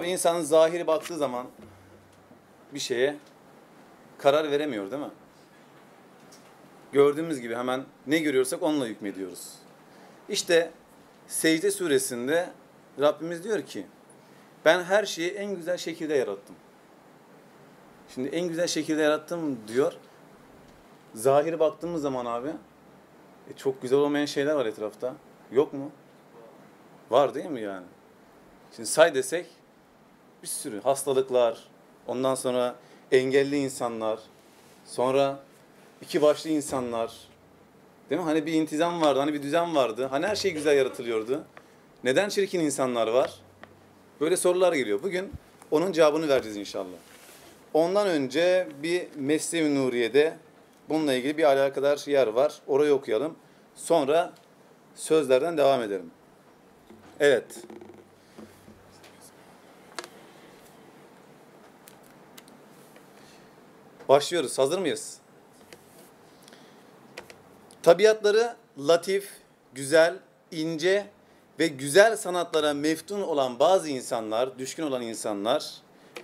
Tabi insanın zahiri baktığı zaman bir şeye karar veremiyor değil mi? Gördüğümüz gibi hemen ne görüyorsak onunla hükmediyoruz. İşte Secde suresinde Rabbimiz diyor ki ben her şeyi en güzel şekilde yarattım. Şimdi en güzel şekilde yarattım diyor. Zahiri baktığımız zaman abi e çok güzel olmayan şeyler var etrafta. Yok mu? Var değil mi yani? Şimdi say desek bir sürü hastalıklar, ondan sonra engelli insanlar, sonra iki başlı insanlar, değil mi? Hani bir intizam vardı, hani bir düzen vardı, hani her şey güzel yaratılıyordu. Neden çirkin insanlar var? Böyle sorular geliyor. Bugün onun cevabını vereceğiz inşallah. Ondan önce bir Mesnevi Nuriye'de bununla ilgili bir alakadar yer var. Orayı okuyalım. Sonra sözlerden devam edelim. Evet. Başlıyoruz. Hazır mıyız? Tabiatları latif, güzel, ince ve güzel sanatlara meftun olan bazı insanlar, düşkün olan insanlar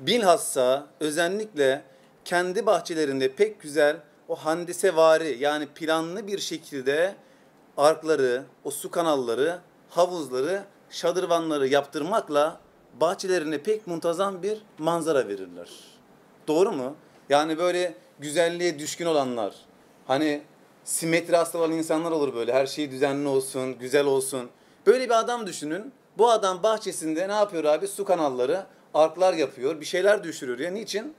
bilhassa özellikle kendi bahçelerinde pek güzel o handisevari yani planlı bir şekilde arkları, o su kanalları, havuzları, şadırvanları yaptırmakla bahçelerine pek muntazam bir manzara verirler. Doğru mu? Yani böyle güzelliğe düşkün olanlar, hani simetri hasta olan insanlar olur böyle. Her şey düzenli olsun, güzel olsun. Böyle bir adam düşünün. Bu adam bahçesinde ne yapıyor abi? Su kanalları, arklar yapıyor, bir şeyler düşürüyor. Ya niçin?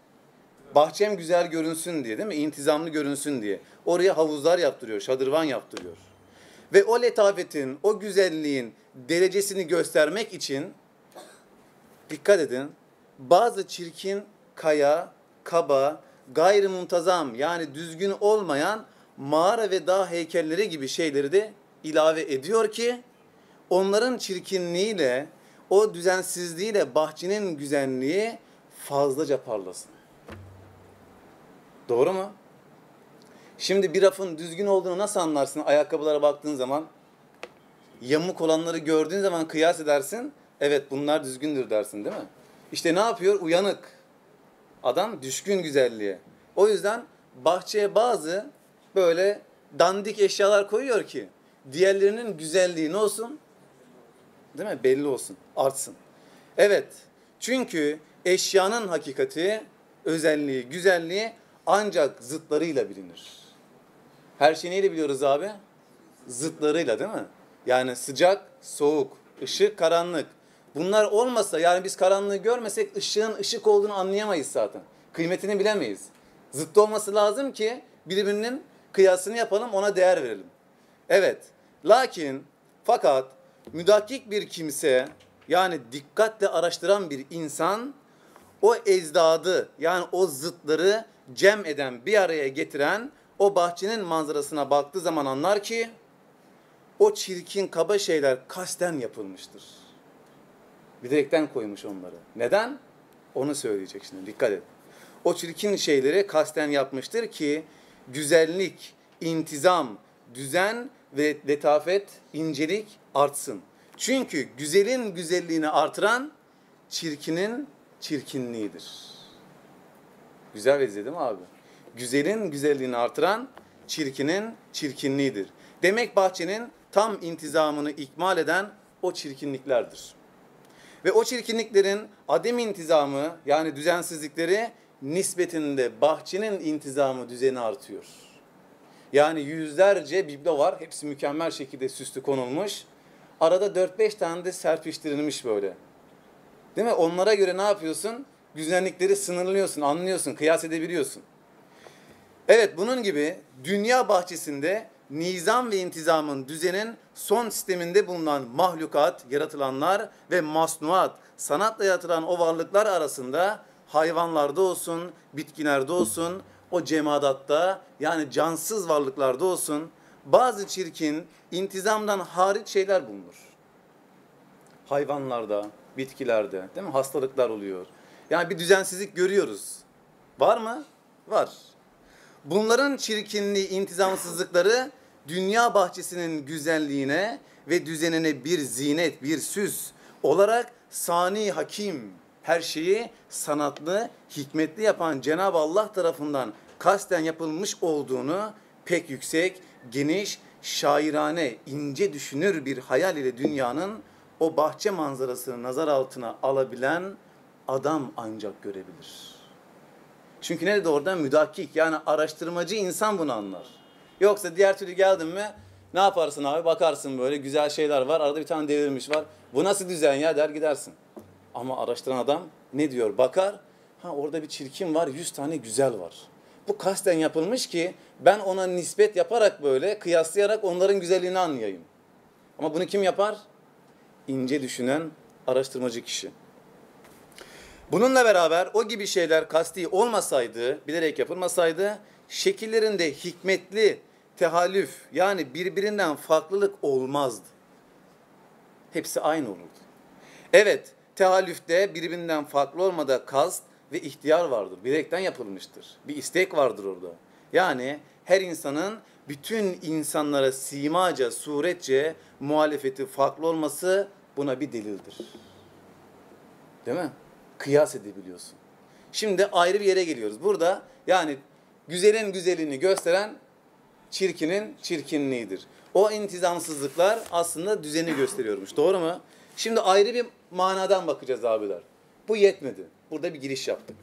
Bahçem güzel görünsün diye değil mi? İntizamlı görünsün diye. Oraya havuzlar yaptırıyor, şadırvan yaptırıyor. Ve o letafetin, o güzelliğin derecesini göstermek için dikkat edin. Bazı çirkin kaya, kaba, gayrimuntazam yani düzgün olmayan mağara ve dağ heykelleri gibi şeyleri de ilave ediyor ki onların çirkinliğiyle, o düzensizliğiyle bahçenin güzelliği fazlaca parlasın. Doğru mu? Şimdi bir rafın düzgün olduğunu nasıl anlarsın ayakkabılara baktığın zaman? Yamuk olanları gördüğün zaman kıyas edersin. Evet bunlar düzgündür dersin değil mi? İşte ne yapıyor? Uyanık. Adam düşkün güzelliğe. O yüzden bahçeye bazı böyle dandik eşyalar koyuyor ki diğerlerinin güzelliği ne olsun? Değil mi? Belli olsun, artsın. Evet. Çünkü eşyanın hakikati, özelliği, güzelliği ancak zıtlarıyla bilinir. Her şeyi neyle biliyoruz abi? Zıtlarıyla değil mi? Yani sıcak, soğuk, ışık, karanlık. Bunlar olmasa yani biz karanlığı görmesek ışığın ışık olduğunu anlayamayız zaten. Kıymetini bilemeyiz. Zıttı olması lazım ki birbirinin kıyasını yapalım ona değer verelim. Evet. Lakin fakat müdakik bir kimse yani dikkatle araştıran bir insan o ezdadı yani o zıtları cem eden bir araya getiren o bahçenin manzarasına baktığı zaman anlar ki o çirkin kaba şeyler kasten yapılmıştır. Bilerekten koymuş onları. Neden? Onu söyleyecek şimdi dikkat et. O çirkin şeyleri kasten yapmıştır ki güzellik, intizam, düzen ve letafet, incelik artsın. Çünkü güzelin güzelliğini artıran çirkinin çirkinliğidir. Güzel vezir değil mi abi? Güzelin güzelliğini artıran çirkinin çirkinliğidir. Demek bahçenin tam intizamını ikmal eden o çirkinliklerdir. Ve o çirkinliklerin adem intizamı yani düzensizlikleri nispetinde bahçenin intizamı düzeni artıyor. Yani yüzlerce biblo var. Hepsi mükemmel şekilde süslü konulmuş. Arada 4-5 tane de serpiştirilmiş böyle. Değil mi? Onlara göre ne yapıyorsun? Güzellikleri sınırlıyorsun, anlıyorsun, kıyas edebiliyorsun. Evet bunun gibi dünya bahçesinde nizam ve intizamın düzenin son sisteminde bulunan mahlukat, yaratılanlar ve masnuat, sanatla yaratılan o varlıklar arasında hayvanlarda olsun, bitkilerde olsun, o cemadatta yani cansız varlıklarda olsun bazı çirkin, intizamdan hariç şeyler bulunur. Hayvanlarda, bitkilerde değil mi? Hastalıklar oluyor. Yani bir düzensizlik görüyoruz. Var mı? Var. Bunların çirkinliği, intizamsızlıkları dünya bahçesinin güzelliğine ve düzenine bir zinet, bir süs olarak sani hakim her şeyi sanatlı, hikmetli yapan Cenab-ı Allah tarafından kasten yapılmış olduğunu pek yüksek, geniş, şairane, ince düşünür bir hayal ile dünyanın o bahçe manzarasını nazar altına alabilen adam ancak görebilir. Çünkü ne dedi orada? Müdakik yani araştırmacı insan bunu anlar. Yoksa diğer türlü geldin mi ne yaparsın abi? Bakarsın böyle güzel şeyler var. Arada bir tane devirmiş var. Bu nasıl düzen ya der gidersin. Ama araştıran adam ne diyor? Bakar. Ha orada bir çirkin var, yüz tane güzel var. Bu kasten yapılmış ki ben ona nispet yaparak böyle kıyaslayarak onların güzelliğini anlayayım. Ama bunu kim yapar? İnce düşünen araştırmacı kişi. Bununla beraber o gibi şeyler kasti olmasaydı, bilerek yapılmasaydı şekillerinde hikmetli tehallüf yani birbirinden farklılık olmazdı. Hepsi aynı olurdu. Evet, tehallüfte birbirinden farklı olmada kast ve ihtiyar vardır. Bilerekten yapılmıştır. Bir istek vardır orada. Yani her insanın bütün insanlara simaca, suretçe muhalefeti farklı olması buna bir delildir. Değil mi? Kıyas edebiliyorsun. Şimdi ayrı bir yere geliyoruz. Burada yani güzelin güzelliğini gösteren çirkinin çirkinliğidir. O intizamsızlıklar aslında düzeni gösteriyormuş. Doğru mu? Şimdi ayrı bir manadan bakacağız abiler. Bu yetmedi. Burada bir giriş yaptık.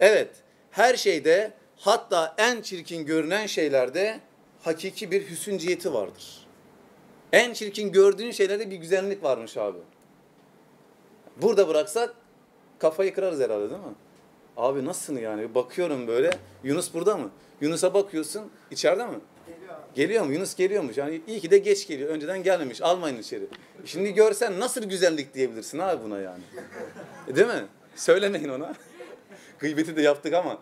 Evet, her şeyde hatta en çirkin görünen şeylerde hakiki bir hüsünciyeti vardır. En çirkin gördüğün şeylerde bir güzellik varmış abi. Burada bıraksak kafayı kırarız herhalde değil mi? Abi nasılsın yani? Bakıyorum böyle. Yunus burada mı? Yunus'a bakıyorsun. içeride mi? Geliyor mu? Yunus geliyormuş. Yani iyi ki de geç geliyor. Önceden gelmemiş. Almayın içeri. Şimdi görsen nasıl güzellik diyebilirsin abi buna yani. E, değil mi? Söylemeyin ona. Gıybeti de yaptık ama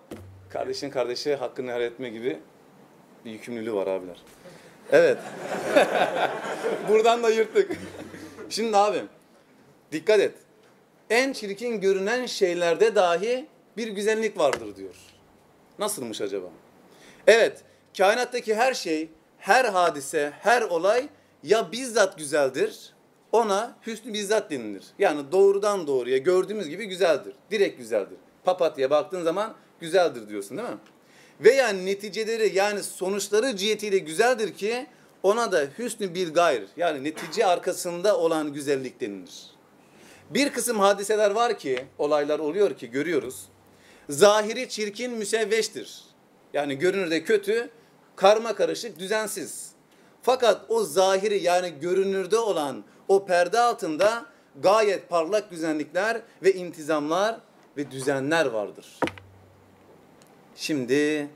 kardeşin kardeşe hakkını helal etme gibi bir yükümlülüğü var abiler. Evet. Buradan da yırttık. Şimdi abi dikkat et. En çirkin görünen şeylerde dahi bir güzellik vardır diyor. Nasılmış acaba? Evet, kainattaki her şey, her hadise, her olay ya bizzat güzeldir, ona hüsnü bizzat denilir. Yani doğrudan doğruya gördüğümüz gibi güzeldir. Direkt güzeldir. Papatya baktığın zaman güzeldir diyorsun değil mi? Veya neticeleri yani sonuçları cihetiyle güzeldir ki ona da hüsnü bir gayr yani netice arkasında olan güzellik denilir. Bir kısım hadiseler var ki, olaylar oluyor ki görüyoruz. Zahiri çirkin müsevveştir. Yani görünürde kötü, karma karışık, düzensiz. Fakat o zahiri yani görünürde olan o perde altında gayet parlak güzellikler ve intizamlar ve düzenler vardır. Şimdi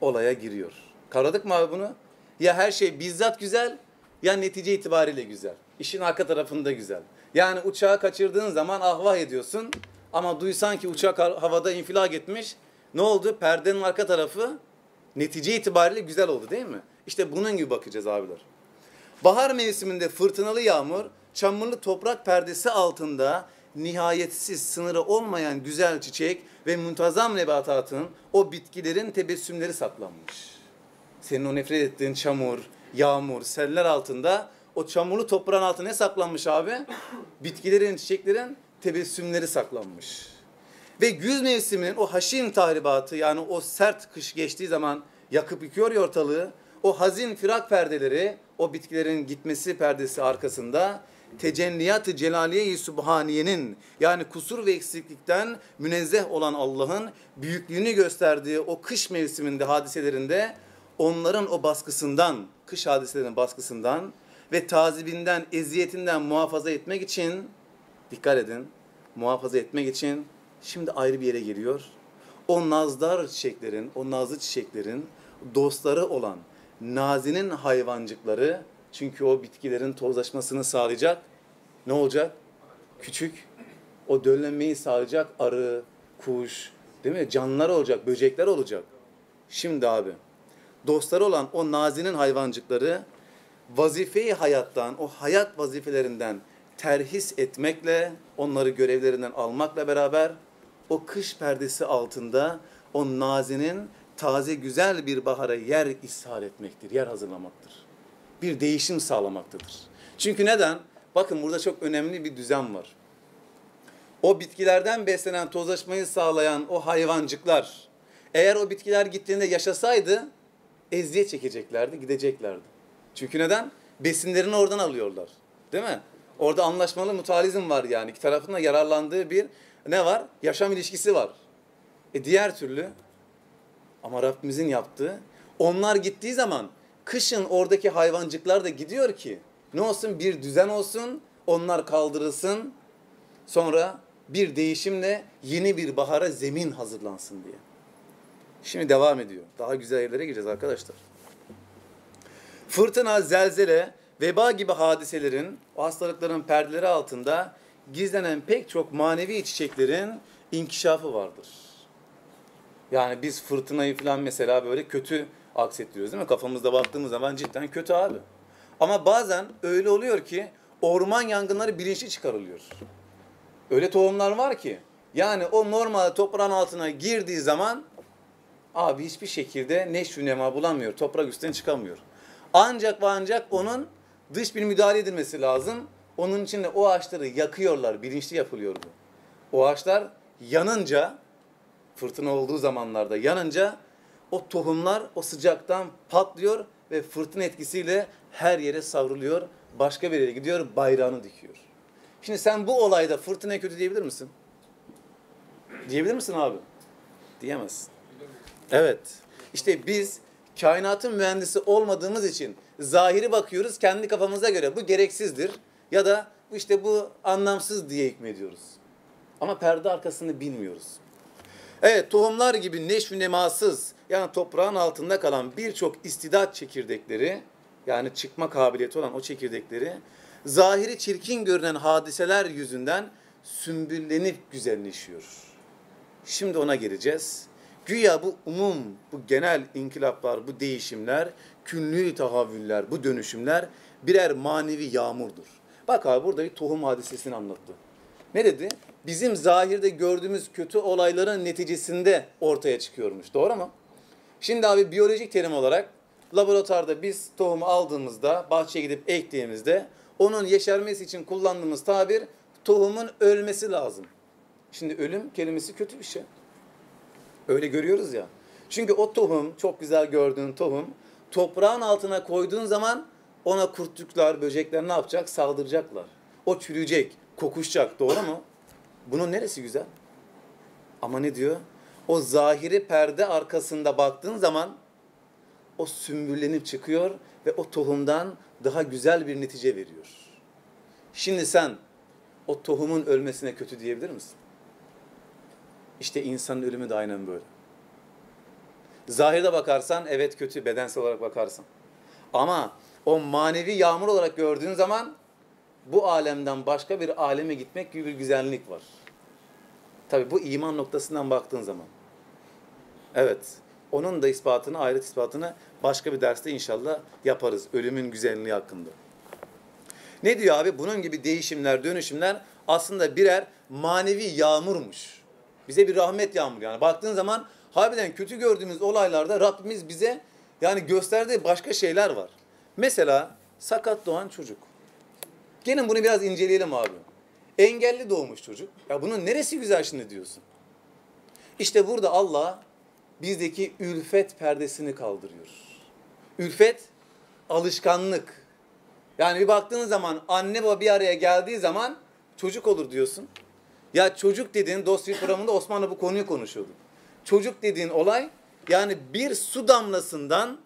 olaya giriyor. Kavradık mı abi bunu? Ya her şey bizzat güzel ya netice itibariyle güzel. İşin arka tarafında güzel. Yani uçağı kaçırdığın zaman ahvah ediyorsun ama duysan ki uçak havada infilak etmiş. Ne oldu? Perdenin arka tarafı netice itibariyle güzel oldu değil mi? İşte bunun gibi bakacağız abiler. Bahar mevsiminde fırtınalı yağmur, çamurlu toprak perdesi altında nihayetsiz sınırı olmayan güzel çiçek ve muntazam nebatatın o bitkilerin tebessümleri saklanmış. Senin o nefret ettiğin çamur, yağmur, seller altında o çamurlu toprağın altına ne saklanmış abi? Bitkilerin, çiçeklerin tebessümleri saklanmış. Ve güz mevsiminin o haşin tahribatı yani o sert kış geçtiği zaman yakıp yıkıyor ya ortalığı. O hazin firak perdeleri, o bitkilerin gitmesi perdesi arkasında tecelliyat-ı celaliye-i subhaniyenin yani kusur ve eksiklikten münezzeh olan Allah'ın büyüklüğünü gösterdiği o kış mevsiminde hadiselerinde onların o baskısından, kış hadiselerinin baskısından ve tazibinden, eziyetinden muhafaza etmek için dikkat edin, muhafaza etmek için şimdi ayrı bir yere geliyor. O nazdar çiçeklerin, o nazlı çiçeklerin dostları olan nazinin hayvancıkları çünkü o bitkilerin tozlaşmasını sağlayacak ne olacak? Küçük o döllenmeyi sağlayacak arı, kuş, değil mi? Canlılar olacak, böcekler olacak. Şimdi abi dostları olan o nazinin hayvancıkları vazifeyi hayattan, o hayat vazifelerinden terhis etmekle, onları görevlerinden almakla beraber o kış perdesi altında o nazinin taze güzel bir bahara yer ishal etmektir, yer hazırlamaktır. Bir değişim sağlamaktadır. Çünkü neden? Bakın burada çok önemli bir düzen var. o bitkilerden beslenen tozlaşmayı sağlayan o hayvancıklar eğer o bitkiler gittiğinde yaşasaydı eziyet çekeceklerdi, gideceklerdi. Çünkü neden? Besinlerini oradan alıyorlar. Değil mi? Orada anlaşmalı mutualizm var yani. İki tarafın da yararlandığı bir ne var? Yaşam ilişkisi var. E diğer türlü ama Rabbimizin yaptığı onlar gittiği zaman kışın oradaki hayvancıklar da gidiyor ki ne olsun bir düzen olsun onlar kaldırılsın sonra bir değişimle yeni bir bahara zemin hazırlansın diye. Şimdi devam ediyor. Daha güzel yerlere gireceğiz arkadaşlar. Fırtına, zelzele, veba gibi hadiselerin, o hastalıkların perdeleri altında gizlenen pek çok manevi çiçeklerin inkişafı vardır. Yani biz fırtınayı falan mesela böyle kötü aksettiriyoruz değil mi? Kafamızda baktığımız zaman cidden kötü abi. Ama bazen öyle oluyor ki orman yangınları bilinçli çıkarılıyor. Öyle tohumlar var ki yani o normal toprağın altına girdiği zaman abi hiçbir şekilde neşvi nema bulamıyor. Toprak üstten çıkamıyor. Ancak ve ancak onun dış bir müdahale edilmesi lazım. Onun için de o ağaçları yakıyorlar. Bilinçli yapılıyor bu. O ağaçlar yanınca fırtına olduğu zamanlarda yanınca o tohumlar o sıcaktan patlıyor ve fırtına etkisiyle her yere savruluyor. Başka bir yere gidiyor bayrağını dikiyor. Şimdi sen bu olayda fırtına kötü diyebilir misin? Diyebilir misin abi? Diyemezsin. Evet. İşte biz kainatın mühendisi olmadığımız için zahiri bakıyoruz kendi kafamıza göre. Bu gereksizdir ya da işte bu anlamsız diye hükmediyoruz. Ama perde arkasını bilmiyoruz. Evet tohumlar gibi neşv nemasız yani toprağın altında kalan birçok istidat çekirdekleri yani çıkma kabiliyeti olan o çekirdekleri zahiri çirkin görünen hadiseler yüzünden sümbüllenip güzelleşiyor. Şimdi ona geleceğiz. Güya bu umum, bu genel inkılaplar, bu değişimler, künlü tahavvüller, bu dönüşümler birer manevi yağmurdur. Bak abi burada bir tohum hadisesini anlattı. Ne dedi? Bizim zahirde gördüğümüz kötü olayların neticesinde ortaya çıkıyormuş. Doğru mu? Şimdi abi biyolojik terim olarak laboratuvarda biz tohumu aldığımızda, bahçeye gidip ektiğimizde onun yeşermesi için kullandığımız tabir tohumun ölmesi lazım. Şimdi ölüm kelimesi kötü bir şey. Öyle görüyoruz ya. Çünkü o tohum, çok güzel gördüğün tohum, toprağın altına koyduğun zaman ona kurtçuklar, böcekler ne yapacak? Saldıracaklar. O çürüyecek, kokuşacak. Doğru mu? Bunun neresi güzel? Ama ne diyor? O zahiri perde arkasında baktığın zaman o sümbüllenip çıkıyor ve o tohumdan daha güzel bir netice veriyor. Şimdi sen o tohumun ölmesine kötü diyebilir misin? İşte insanın ölümü de aynen böyle. Zahirde bakarsan evet kötü bedensel olarak bakarsan. Ama o manevi yağmur olarak gördüğün zaman bu alemden başka bir aleme gitmek gibi bir güzellik var. Tabi bu iman noktasından baktığın zaman. Evet. Onun da ispatını, ahiret ispatını başka bir derste inşallah yaparız. Ölümün güzelliği hakkında. Ne diyor abi? Bunun gibi değişimler, dönüşümler aslında birer manevi yağmurmuş. Bize bir rahmet yağmur yani. Baktığın zaman harbiden kötü gördüğümüz olaylarda Rabbimiz bize yani gösterdiği başka şeyler var. Mesela sakat doğan çocuk. Gelin bunu biraz inceleyelim abi. Engelli doğmuş çocuk. Ya bunun neresi güzel şimdi diyorsun. İşte burada Allah bizdeki ülfet perdesini kaldırıyor. Ülfet alışkanlık. Yani bir baktığınız zaman anne baba bir araya geldiği zaman çocuk olur diyorsun. Ya çocuk dediğin dosya programında Osmanlı bu konuyu konuşuyordu. Çocuk dediğin olay yani bir su damlasından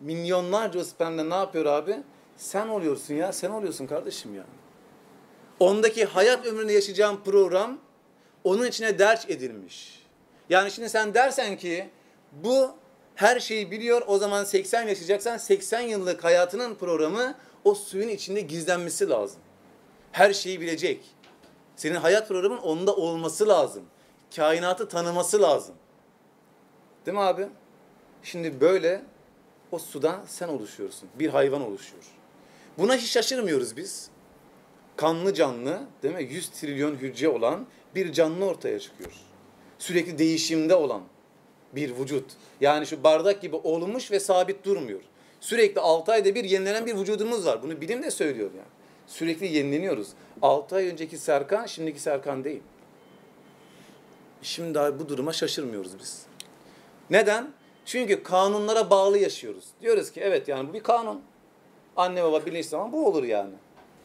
milyonlarca spermle ne yapıyor abi? Sen oluyorsun ya, sen oluyorsun kardeşim ya. Ondaki hayat ömründe yaşayacağın program onun içine derç edilmiş. Yani şimdi sen dersen ki bu her şeyi biliyor o zaman 80 yaşayacaksan 80 yıllık hayatının programı o suyun içinde gizlenmesi lazım. Her şeyi bilecek. Senin hayat programın onda olması lazım. Kainatı tanıması lazım. Değil mi abi? Şimdi böyle o sudan sen oluşuyorsun. Bir hayvan oluşuyor. Buna hiç şaşırmıyoruz biz. Kanlı canlı, değil mi? 100 trilyon hücre olan bir canlı ortaya çıkıyor. Sürekli değişimde olan bir vücut. Yani şu bardak gibi olmuş ve sabit durmuyor. Sürekli 6 ayda bir yenilenen bir vücudumuz var. Bunu bilim de söylüyor yani. Sürekli yenileniyoruz. 6 ay önceki Serkan şimdiki Serkan değil. Şimdi daha bu duruma şaşırmıyoruz biz. Neden? Çünkü kanunlara bağlı yaşıyoruz. Diyoruz ki evet yani bu bir kanun. Anne baba bilinçli zaman bu olur yani.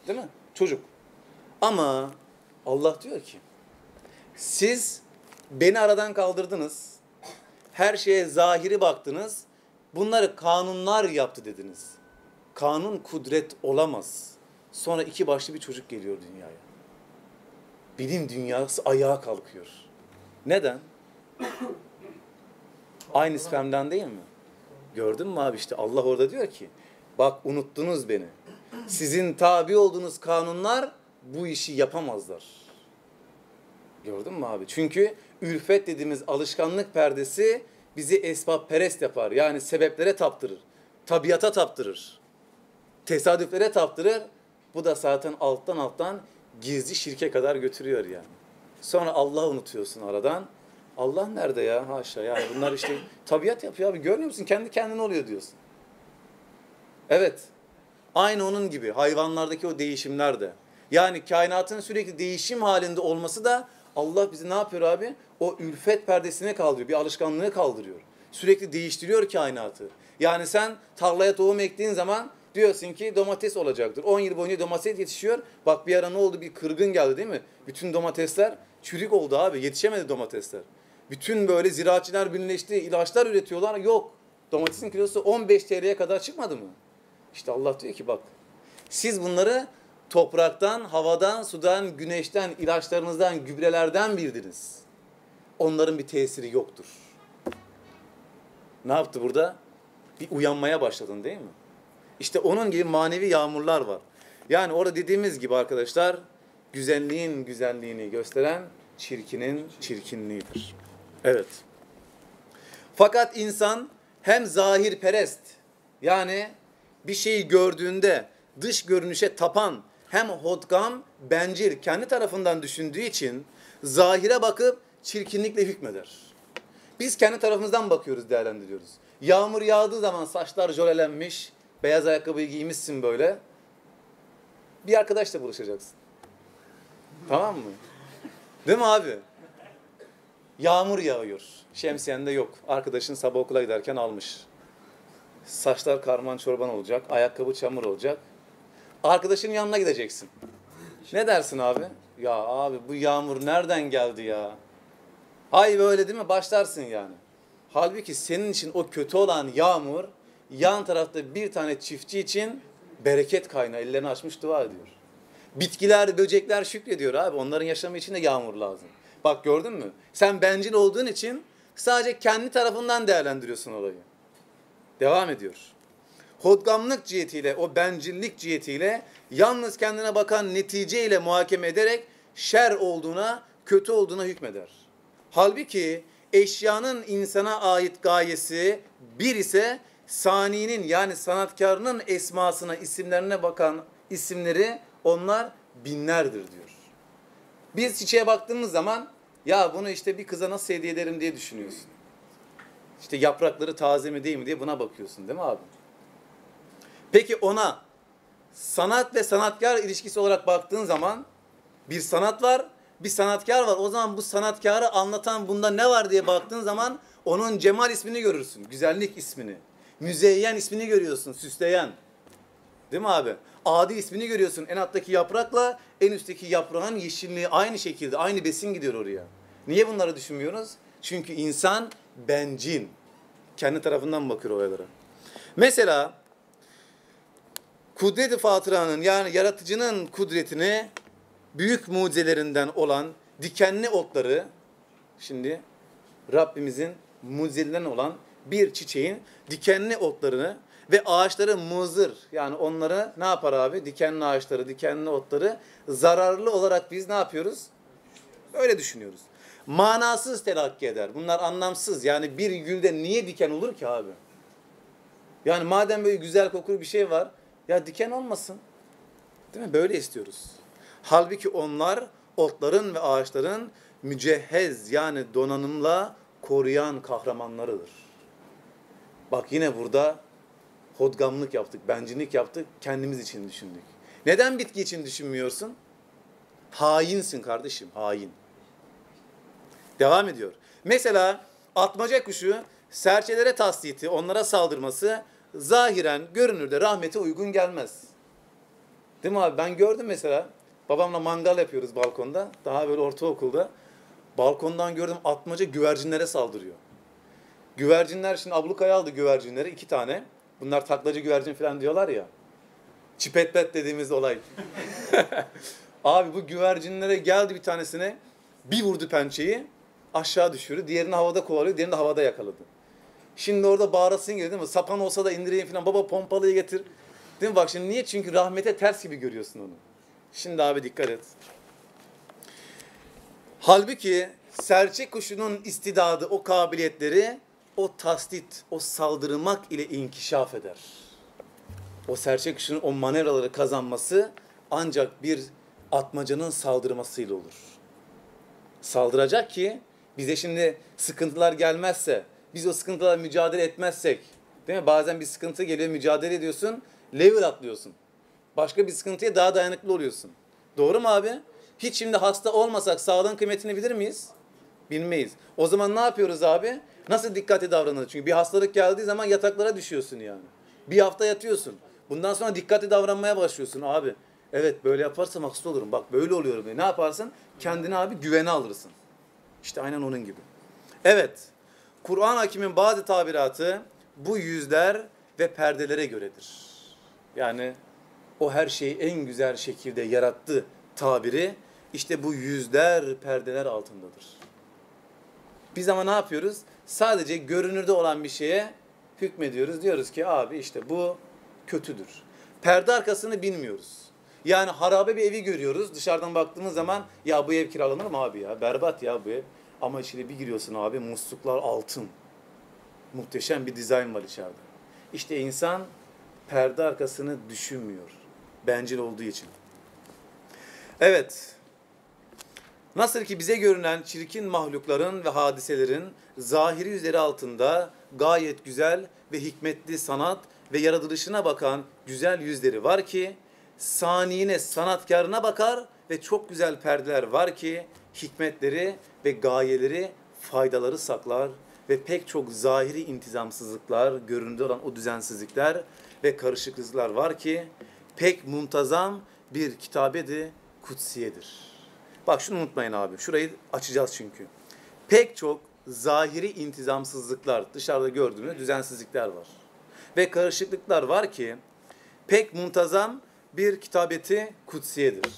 Değil mi? Çocuk. Ama Allah diyor ki siz beni aradan kaldırdınız. Her şeye zahiri baktınız. Bunları kanunlar yaptı dediniz. Kanun kudret olamaz. Sonra iki başlı bir çocuk geliyor dünyaya. Bilim dünyası ayağa kalkıyor. Neden? Aynı spermden değil mi? Gördün mü abi işte Allah orada diyor ki bak unuttunuz beni. Sizin tabi olduğunuz kanunlar bu işi yapamazlar. Gördün mü abi? Çünkü ülfet dediğimiz alışkanlık perdesi bizi esbab perest yapar. Yani sebeplere taptırır. Tabiata taptırır. Tesadüflere taptırır. Bu da zaten alttan alttan gizli şirke kadar götürüyor yani. Sonra Allah unutuyorsun aradan. Allah nerede ya? Haşa yani bunlar işte tabiat yapıyor abi. Görmüyor musun? Kendi kendine oluyor diyorsun. Evet. Aynı onun gibi hayvanlardaki o değişimler de. Yani kainatın sürekli değişim halinde olması da Allah bizi ne yapıyor abi? O ülfet perdesine kaldırıyor. Bir alışkanlığı kaldırıyor. Sürekli değiştiriyor kainatı. Yani sen tarlaya tohum ektiğin zaman diyorsun ki domates olacaktır. 10 yıl boyunca domates yetişiyor. Bak bir ara ne oldu? Bir kırgın geldi değil mi? Bütün domatesler çürük oldu abi. Yetişemedi domatesler. Bütün böyle ziraatçılar birleşti, ilaçlar üretiyorlar. Yok. Domatesin kilosu 15 TL'ye kadar çıkmadı mı? İşte Allah diyor ki bak siz bunları topraktan, havadan, sudan, güneşten, ilaçlarınızdan, gübrelerden bildiniz. Onların bir tesiri yoktur. Ne yaptı burada? Bir uyanmaya başladın değil mi? İşte onun gibi manevi yağmurlar var. Yani orada dediğimiz gibi arkadaşlar güzelliğin güzelliğini gösteren çirkinin çirkinliğidir. Evet. Fakat insan hem zahir perest yani bir şeyi gördüğünde dış görünüşe tapan hem hodgam, bencil kendi tarafından düşündüğü için zahire bakıp çirkinlikle hükmeder. Biz kendi tarafımızdan bakıyoruz, değerlendiriyoruz. Yağmur yağdığı zaman saçlar jölelenmiş, beyaz ayakkabıyı giymişsin böyle. Bir arkadaşla buluşacaksın. Tamam mı? Değil mi abi? Yağmur yağıyor. Şemsiyen de yok. Arkadaşın sabah okula giderken almış. Saçlar karman çorban olacak. Ayakkabı çamur olacak. Arkadaşının yanına gideceksin. Ne dersin abi? Ya abi bu yağmur nereden geldi ya? Hay böyle değil mi? Başlarsın yani. Halbuki senin için o kötü olan yağmur yan tarafta bir tane çiftçi için bereket kaynağı. Ellerini açmış dua ediyor. Bitkiler, böcekler şükrediyor abi. Onların yaşamı için de yağmur lazım. Bak gördün mü? Sen bencil olduğun için sadece kendi tarafından değerlendiriyorsun olayı. Devam ediyor. Hodgamlık cihetiyle, o bencillik cihetiyle yalnız kendine bakan neticeyle muhakeme ederek şer olduğuna, kötü olduğuna hükmeder. Halbuki eşyanın insana ait gayesi bir ise saninin yani sanatkarının esmasına, isimlerine bakan isimleri onlar binlerdir diyor. Biz çiçeğe baktığımız zaman ya bunu işte bir kıza nasıl hediye ederim diye düşünüyorsun. İşte yaprakları taze mi değil mi diye buna bakıyorsun değil mi abi? Peki ona sanat ve sanatkar ilişkisi olarak baktığın zaman bir sanat var, bir sanatkar var. O zaman bu sanatkarı anlatan bunda ne var diye baktığın zaman onun cemal ismini görürsün. Güzellik ismini. Müzeyyen ismini görüyorsun. Süsleyen. Değil mi abi? Adi ismini görüyorsun. En alttaki yaprakla en üstteki yaprağın yeşilliği aynı şekilde, aynı besin gidiyor oraya. Niye bunları düşünmüyoruz? Çünkü insan bencil. Kendi tarafından bakıyor olaylara. Mesela kudret-i fatıranın yani yaratıcının kudretini büyük mucizelerinden olan dikenli otları şimdi Rabbimizin mucizelerinden olan bir çiçeğin dikenli otlarını ve ağaçları muzır yani onları ne yapar abi? Dikenli ağaçları, dikenli otları zararlı olarak biz ne yapıyoruz? Öyle düşünüyoruz. Manasız telakki eder. Bunlar anlamsız. Yani bir gülde niye diken olur ki abi? Yani madem böyle güzel kokulu bir şey var, ya diken olmasın. Değil mi? Böyle istiyoruz. Halbuki onlar otların ve ağaçların mücehhez yani donanımla koruyan kahramanlarıdır. Bak yine burada hodgamlık yaptık, bencillik yaptık, kendimiz için düşündük. Neden bitki için düşünmüyorsun? Hainsin kardeşim, hain. Devam ediyor. Mesela atmaca kuşu serçelere tasliti, onlara saldırması zahiren görünürde rahmete uygun gelmez. Değil mi abi? Ben gördüm mesela. Babamla mangal yapıyoruz balkonda. Daha böyle ortaokulda. Balkondan gördüm atmaca güvercinlere saldırıyor. Güvercinler şimdi ablukaya aldı güvercinleri iki tane. Bunlar taklacı güvercin falan diyorlar ya. Çipetbet dediğimiz olay. Abi bu güvercinlere geldi bir tanesine bir vurdu pençeyi aşağı düşürdü. Diğerini havada kovalıyor, diğerini de havada yakaladı. Şimdi orada bağırasın geliyor değil mi? Sapan olsa da indireyim falan. Baba pompalıyı getir. Değil mi? Bak şimdi niye? Çünkü rahmete ters gibi görüyorsun onu. Şimdi abi dikkat et. Halbuki serçe kuşunun istidadı, o kabiliyetleri o tasdit, o saldırmak ile inkişaf eder. O serçe kuşunun o manevraları kazanması ancak bir atmacanın saldırmasıyla olur. Saldıracak ki bize şimdi sıkıntılar gelmezse, biz o sıkıntılarla mücadele etmezsek, değil mi? Bazen bir sıkıntı geliyor, mücadele ediyorsun, level atlıyorsun. Başka bir sıkıntıya daha dayanıklı oluyorsun. Doğru mu abi? Hiç şimdi hasta olmasak sağlığın kıymetini bilir miyiz? Bilmeyiz. O zaman ne yapıyoruz abi? Nasıl dikkatli davranırız? Çünkü bir hastalık geldiği zaman yataklara düşüyorsun yani. Bir hafta yatıyorsun. Bundan sonra dikkatli davranmaya başlıyorsun abi. Evet böyle yaparsam hasta olurum. Bak böyle oluyorum diye. Ne yaparsın? Kendini abi güvene alırsın. İşte aynen onun gibi. Evet. Kur'an hakimin bazı tabiratı bu yüzler ve perdelere göredir. Yani o her şeyi en güzel şekilde yarattı tabiri işte bu yüzler perdeler altındadır. Biz ama ne yapıyoruz? Sadece görünürde olan bir şeye hükmediyoruz. Diyoruz ki abi işte bu kötüdür. Perde arkasını bilmiyoruz. Yani harabe bir evi görüyoruz. Dışarıdan baktığımız zaman ya bu ev kiralanır mı abi ya? Berbat ya bu ev. Ama içeri bir giriyorsun abi musluklar altın. Muhteşem bir dizayn var içeride. İşte insan perde arkasını düşünmüyor. Bencil olduğu için. Evet. Nasıl ki bize görünen çirkin mahlukların ve hadiselerin zahiri üzeri altında gayet güzel ve hikmetli sanat ve yaratılışına bakan güzel yüzleri var ki saniyine sanatkarına bakar ve çok güzel perdeler var ki hikmetleri ve gayeleri faydaları saklar ve pek çok zahiri intizamsızlıklar, görünürde olan o düzensizlikler ve karışıklıklar var ki pek muntazam bir kitabedi kutsiyedir. Bak şunu unutmayın abi. Şurayı açacağız çünkü. Pek çok zahiri intizamsızlıklar, dışarıda gördüğünüz düzensizlikler var. Ve karışıklıklar var ki pek muntazam bir kitabeti kutsiyedir.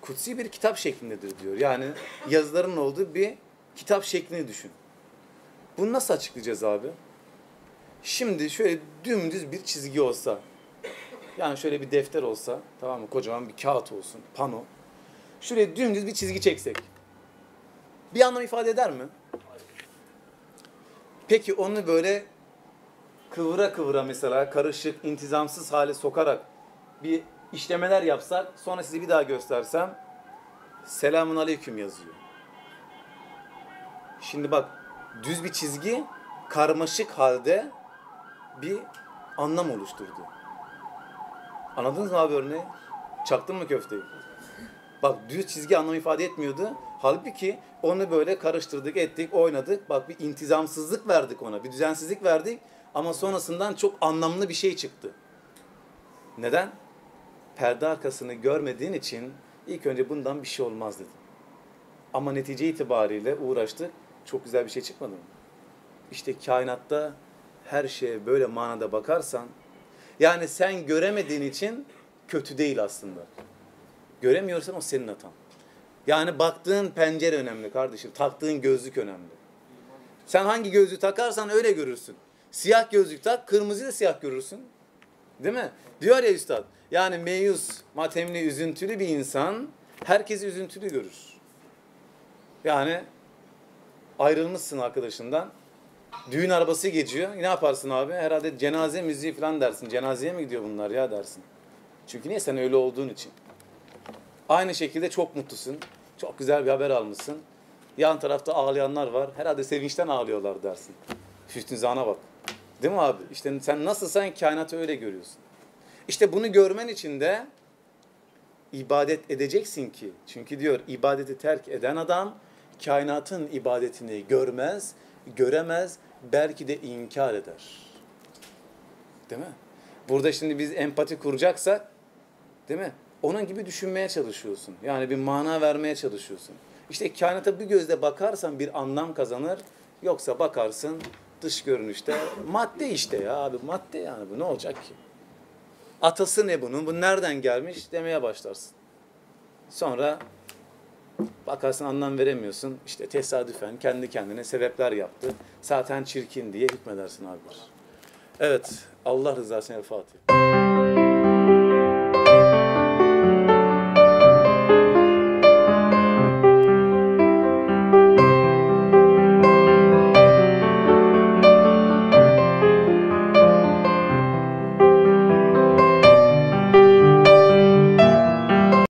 Kutsi bir kitap şeklindedir diyor. Yani yazıların olduğu bir kitap şeklini düşün. Bunu nasıl açıklayacağız abi? Şimdi şöyle dümdüz bir çizgi olsa, yani şöyle bir defter olsa, tamam mı? Kocaman bir kağıt olsun, pano. Şuraya dümdüz bir çizgi çeksek. Bir anlam ifade eder mi? Peki onu böyle kıvıra kıvıra mesela karışık, intizamsız hale sokarak bir işlemeler yapsak, sonra size bir daha göstersem selamun aleyküm yazıyor. Şimdi bak düz bir çizgi karmaşık halde bir anlam oluşturdu. Anladınız mı abi örneği? Çaktın mı köfteyi? Bak düz çizgi anlam ifade etmiyordu. Halbuki onu böyle karıştırdık, ettik, oynadık. Bak bir intizamsızlık verdik ona, bir düzensizlik verdik. Ama sonrasından çok anlamlı bir şey çıktı. Neden? Perde arkasını görmediğin için ilk önce bundan bir şey olmaz dedim. Ama netice itibariyle uğraştık. Çok güzel bir şey çıkmadı mı? İşte kainatta her şeye böyle manada bakarsan yani sen göremediğin için kötü değil aslında. Göremiyorsan o senin hatan. Yani baktığın pencere önemli kardeşim. Taktığın gözlük önemli. Sen hangi gözlüğü takarsan öyle görürsün. Siyah gözlük tak, kırmızı da siyah görürsün. Değil mi? Diyor ya üstad. Yani meyus, matemli, üzüntülü bir insan herkesi üzüntülü görür. Yani ayrılmışsın arkadaşından. Düğün arabası geçiyor. Ne yaparsın abi? Herhalde cenaze müziği falan dersin. Cenazeye mi gidiyor bunlar ya dersin. Çünkü niye? Sen öyle olduğun için. Aynı şekilde çok mutlusun. Çok güzel bir haber almışsın. Yan tarafta ağlayanlar var. Herhalde sevinçten ağlıyorlar dersin. Hüsnü zana bak. Değil mi abi? İşte sen nasılsan kainatı öyle görüyorsun. İşte bunu görmen için de ibadet edeceksin ki. Çünkü diyor ibadeti terk eden adam kainatın ibadetini görmez, göremez, belki de inkar eder. Değil mi? Burada şimdi biz empati kuracaksak, değil mi? Onun gibi düşünmeye çalışıyorsun. Yani bir mana vermeye çalışıyorsun. İşte kainata bir gözle bakarsan bir anlam kazanır. Yoksa bakarsın dış görünüşte madde işte ya abi madde yani bu ne olacak ki? Atası ne bunun? Bu nereden gelmiş demeye başlarsın. Sonra bakarsın anlam veremiyorsun. İşte tesadüfen kendi kendine sebepler yaptı. Zaten çirkin diye hükmedersin abiler. Evet Allah rızası için El Fatiha.